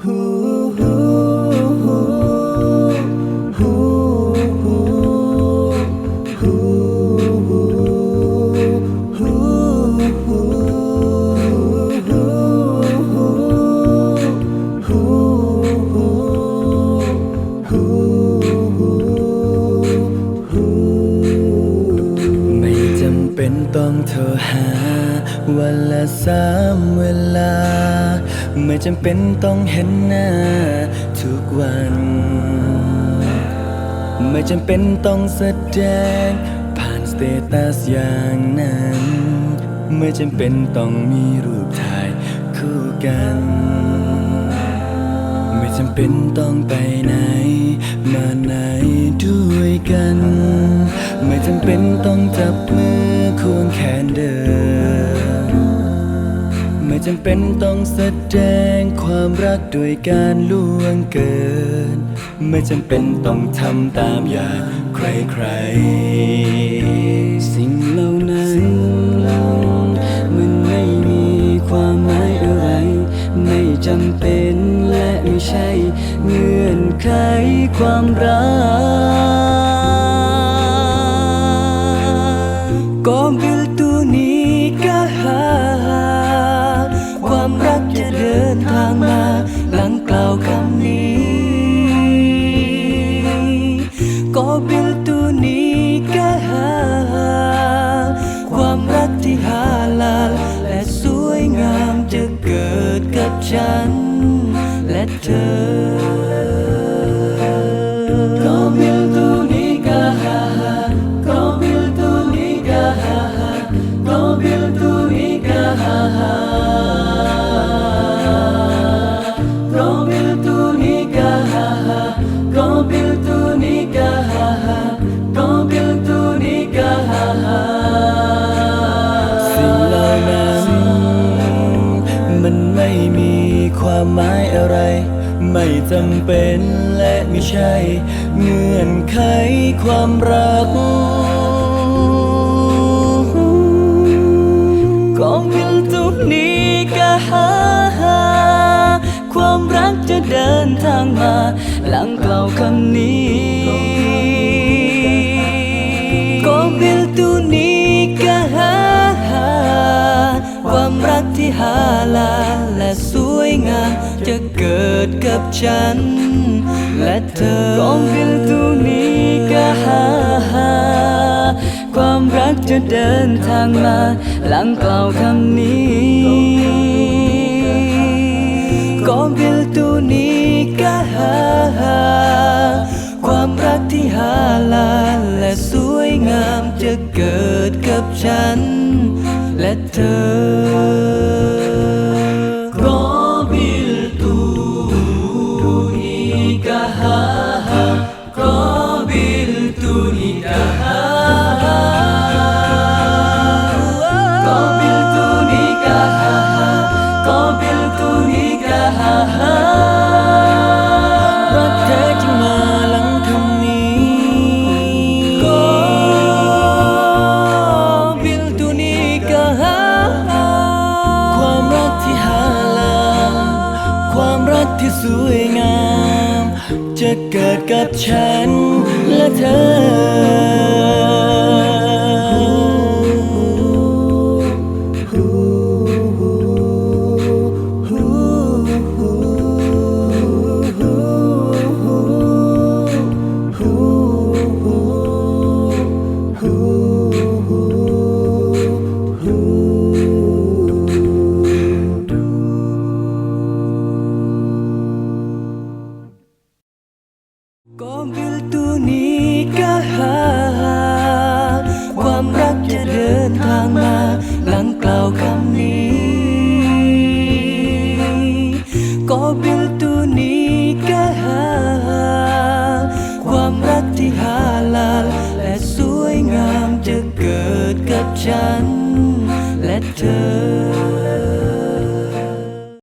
ไสามเวลา ไม่จำเป็นต้องเห็นหน้าทุกวัน ไม่จำเป็นต้องแสดง ผ่านสเตตัสอย่างนั้น ไม่จำเป็นต้องมีรูปถ่ายคู่กัน ไม่จำเป็นต้องไปไหน มาไหนด้วยกัน ไม่จำเป็นต้องจับมือควงแข จำเป็นต้องแสดงความรักโดยการล่วงเกิน ไม่จำเป็นต้องทำตามอย่างใครๆ สิ่งเหล่านั้นมันไม่มีความหมายอะไร ไม่จำเป็นและไม่ใช่ เงื่อนไขความรัก กล่าวคำนี้ก็บิลตูนี้ก็หาความรักที่ฮาลาลและสวยงามจะเกิดกับฉันและเธอ ความหมายอะไร ไม่จำเป็นและไม่ใช่ เงื่อนไขความรักก็บิลตุนี้ก็หา ความรักจะเดินทางมา หลังกล่าวคำนี้ก็บิลตูนี้ก็หา ความรักที่ฮาลาล งามจะเกิดกับฉัน และเธอก็บิลตูนี้ก็หาฮความรักจะเดินทางมา หลังกล่าวคำนี้ก็บิลตูนี้ก็หาความรักที่ฮาลาและสวยงามจะเกิดกับฉัน และเธอ สวยงาม จะเกิดกับฉันและเธอ ก็บิลตูนี้ก็หาความรักจะเดินทางมา หลังกล่าวคำนี้ก็บิลตูนี้ก็หาความรักที่ฮาลาลและสวยงามจะเกิดกับฉัน และเธอ